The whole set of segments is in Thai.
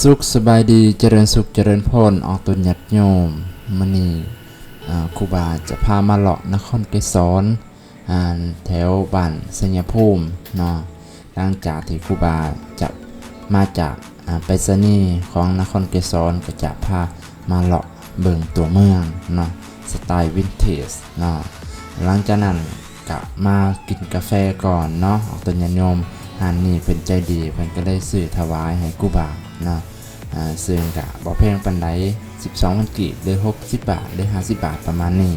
สุขสบายดีเจริญสุขเจริญพรออกตุนหยัดโยมมณีอ่ครูบาจะพามาเลาะนครเกษรแถวบ้านสัญภูมิเนาะหลังจากที่ครูบาจะมาจากไปรษณีของนครเกษรก็จะพามาเลาะเบิงตัวเมืองเนาะสไตล์วินเทจเนาะหลังจากนั้นก็มากินกาแฟก่อนเนาะออกตุนหยัดโยมอันนี้เป็นใจดีเพิ่นก็ได้ซื้อถวายให้กูบา เนาะซึ่งกะบ่แพงปานใด12มันกีบหรือ60 บาทหรือ50 บาทประมาณนี้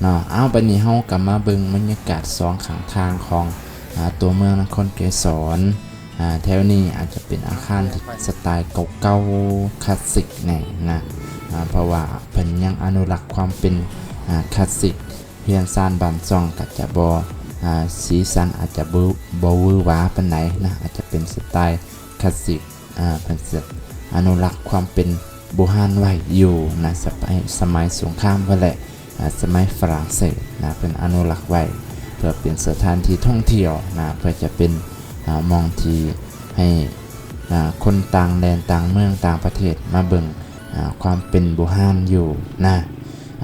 เนาะเอาบัดนี้เฮากลับมาเบิ่งบรรยากาศสองข้างทางของอตัวเมืองนครเกษรแถวนี้อาจจะเป็นอาคารที่สไตล์เก่าๆคลาสสิกแน่นะเพราะว่าเพิ่นยังอนุรักษ์ความเป็นคลาสสิกเฮียนซานบ้านซองก็จะบ่อ่าสีสันอาจจะบูบวือวาปานไหนนะอาจจะเป็นสไตล์คลาสสิก เป็นเสอนุรักษ์ความเป็นโบราณไว้อยู่นะสมัยสมัยสงครามไปแหละอ่าสมัยฝรั่งเศสนะเป็นอนุรักษ์ไว้เพื่อเป็นสถานที่ท่องเที่ยวนะเพื่อจะเป็นอมองที่ให้อ่าคนต่างแดนต่างเมืองต่างประเทศมาเบิ่งความเป็นโบราณอยู่นะ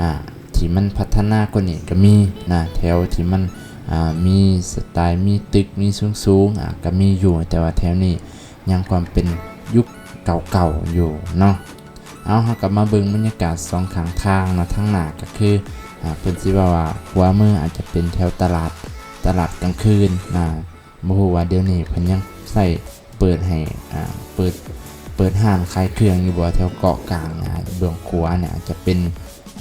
อ่าที่มันพัฒนากว่านี้ก็มีนะแถวที่มันมีสไตล์มีตึกมีสูงสูงๆก็มีอยู่แต่ว่าแถวนี้ ยังความเป็นยุคเก่าๆอยู่เนาะเอาเรากลับมาเบิ่งบรรยากาศสองข้างทางเนาะทั้งหน้าก็คืออ่าเพิ่นสิว่าว่าหัวเมืองอาจจะเป็นแถวตลาดตลาดกลางคืนนะบ่ฮู้ว่าเดี๋ยวนี้เพิ่นยังใส่เปิดให้อ่าเปิดเปิดห้างขายเครื่องอยู่บ่แถวเกาะกลางนะเบื้องขวาเนี่ยจะเป็น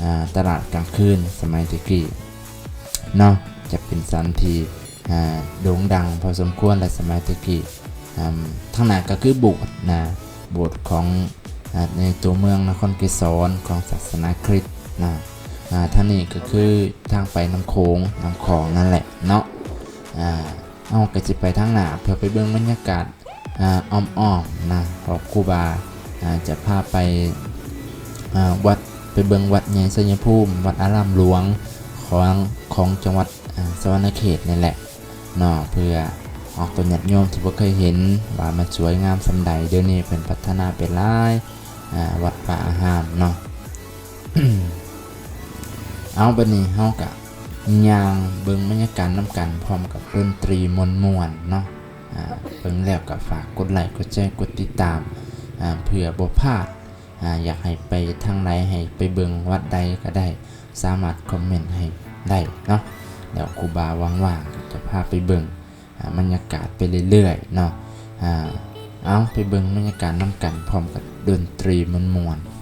อ่าตลาดกลางคืนสมัยตะกี้เนาะจะเป็นสันที่อ่าโด่งดังพอสมควรและสมัยตะกี้ ทั้งหน้าก็คือโบสถ์นะโบสถ์ของอในตัวเมืองนครเกษรของศาสนาคริสต์นะท่างนี้ก็คือทางไปน้ำโขงน้ำของนั่นแหละเนาะอ่าเอาก็จะไปทางหน้าเพื่อไปเบิ่งบรรยากาศอ้อมๆนะของครูบาจะพาไปวัดไปเบิ่งวัดใหญ่สัญภูมิ วัดอารามหลวงของของจังหวัดสวรรณเขตนี่แหละเนาะเพื่อ ออกตัวหยัดโยมที่บ่เคยเห็นว่ามันสวยงามสำใดเดี๋ยวนี้เป็นพัฒนาเป็นลายวัดป่าอาหารเนาะเอาบัดนี้เฮากะยางเบิ่งบรรยากาศน้ำกันพร้อมกับดนตรีมวนเนาะเบิ่งแล้วก็ฝากกดไลค์กดแชร์กดติดตามเพื่อบ่พลาดออยากให้ไปทางไหนให้ไปเบิ่งวัดใดก็ได้ สามารถคอมเมนต์ให้ได้เนาะเดี๋ยวครูบาว่างๆจะพาไปเบิ่ง บรรยากาศไปเรื่อยๆเนาะอ่าเอาไปเบิ่งบรรยากาศน้ำกันพร้อมกับดนตรีมวนๆ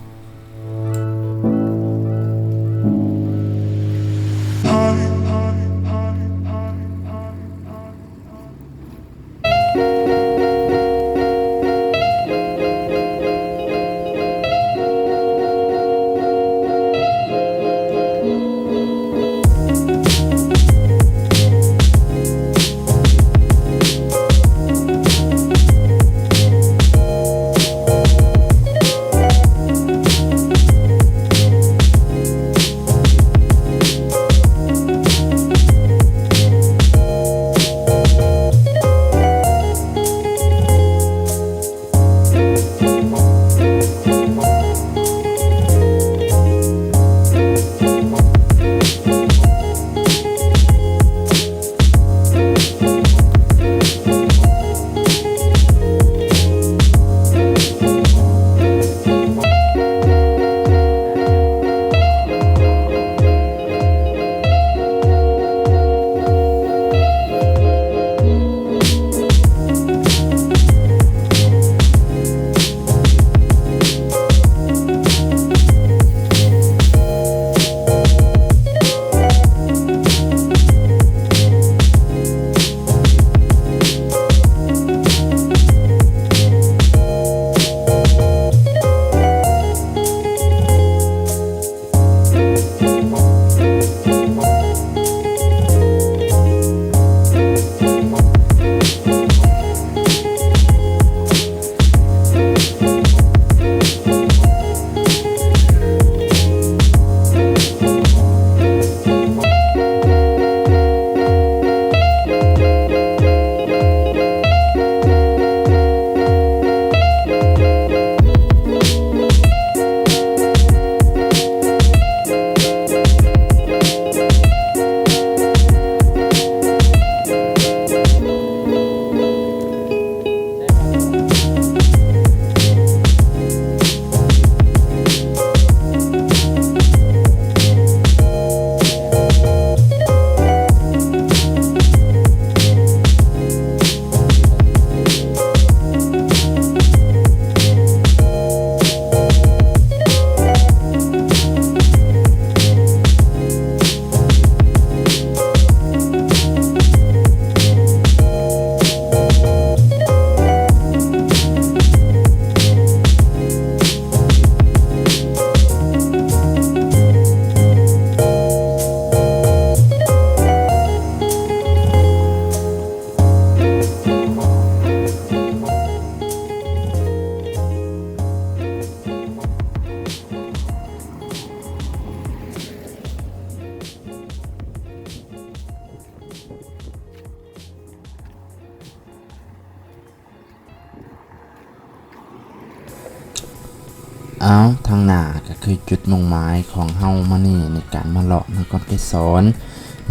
เอาทางหน้าก็คือจุดมุ่งหมายของเฮามานี่ในการมาเลาะนครไกษร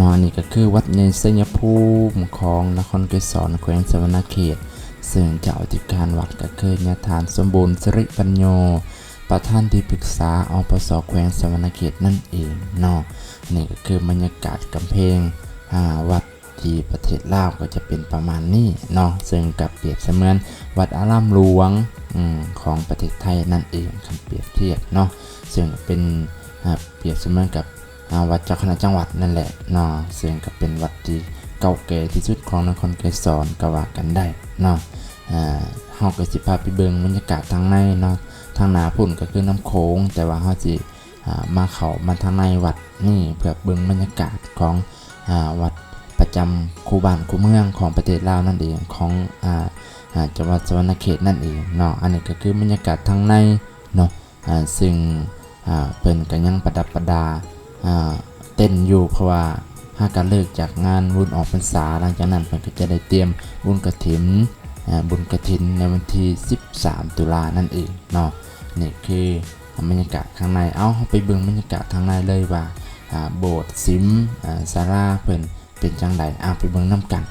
นอนนี่ก็คือวัดในสัญภูมิของนครไกษรแขวงสวรรณเขต ซึ่งเจ้าอธิการวัดก็คือญาทานสมบูรณ์สิริปัญโยประธานที่ปรึกษาอปสแขวงสวรรณเขตนั่นเองเนาะอันนี่ก็คือบรรยากาศกำแพงอ่าวัด ที่ประเทศลาวก็จะเป็นประมาณนี้เนาะซึ่งกับเปรียบเสมือนวัดอารามหลวงอของประเทศไทยนั่นเองคำเปรียบเทียบเนาะซึ่งเป็นอ่าเปรียบเสมือนกับวัดเจ้าคณะจังหวัดนั่นแหละเนาะซึ่งก็เป็นวัดที่เก่าแก่ที่สุดของนครไกรสอนก็ว่ากันได้เนาะอ่าเฮาก็สิพาไปเบิ่งบรรยากาศทางในเนาะทางหนาพุ่นก็คือน้ำโขงแต่ว่าเฮาสิอ่ามาเขามาทางในวัดนี่เพื่อเบิ่งบรรยากาศของอ่าวัด ประจำคูบ้านคูเมืองของประเทศลาวนั่นเองของอ่าจังหวัดสวรรณเขตนั่นเองเนาะอันนี้ก็คือบรรยากาศทางในเนาะซึ่งเพิ่นก็ยังประดับประดาเต้นอยู่เพราะว่าหากการเลิกจากงานบุญออกพรรษาหลังจากนั้นเพิ่นก็จะได้เตรียมบุญกฐินอ่าบุญกระถินในวันที่ 13 ตุลานั่นเองเนาะนี่คือบรรยากาศข้างในเอาไปเบิ่งบรรยากาศข้างในเลยว่าโบสถ์ซิมอ่าซาร่าเพิ่น เป็นจังไดอ่าไปเบิ่งน้ำกัน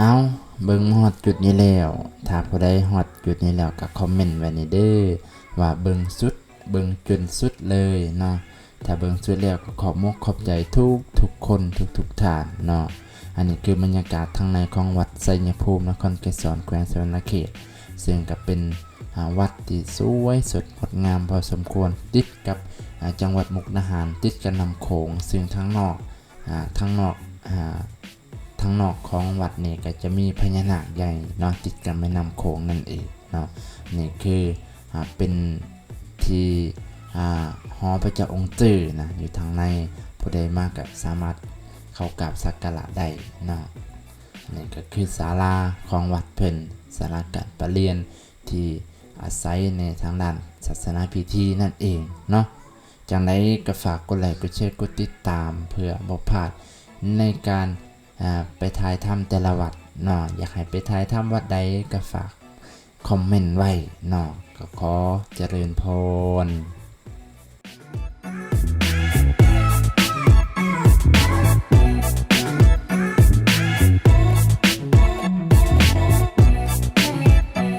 เอาเบิ่งฮอดจุดนี้แล้ว ถ้าผู้ใดฮอดจุดนี้แล้วก็คอมเมนต์ไว้ในเด้อว่าเบิ่งสุด เบิ่งจนสุดเลยเนาะ ถ้าเบิ่งสุดแล้วก็ขอบมกขอบใจทุกทุกคนทุกทุกท่านเนาะ อันนี้คือบรรยากาศทางในของวัดไสยภูมินครไกษรแขวงสวรรณเขต ซึ่งก็เป็นวัดที่สวยสดงดงามพอสมควรติดกับจังหวัดมุกดาหารติดกับลำโขงซึ่งทั้งนอกอ่าทั้งนอกอ่าทางนอกของวัดนี่ก็จะมีพญานาคใหญ่เนาะติดกันแม่น้ำโขงนั่นเองเนาะนี่คืออเป็นที่อ่าหอพระเจ้าองค์จื่อนะอยู่ทางในผู้ใดมากก็สามารถเข้ากราบสักการะได้เนาะนี่ก็คือศาลาของวัดเพิ่นศาลาการประเรียนที่อาศัยในทางด้านศาสนาพิธีนั่นเองเนาะจังไดก็ฝากกดไลค์กดแชร์กดติดตาม เพื่อบ่พลาดในการ ไปถ่ายทำแต่ละวัดเนาะอยากให้ไปถ่ายทำวัดใดก็ฝากคอมเมนต์ไว้เนาะก็ขอเจริญพร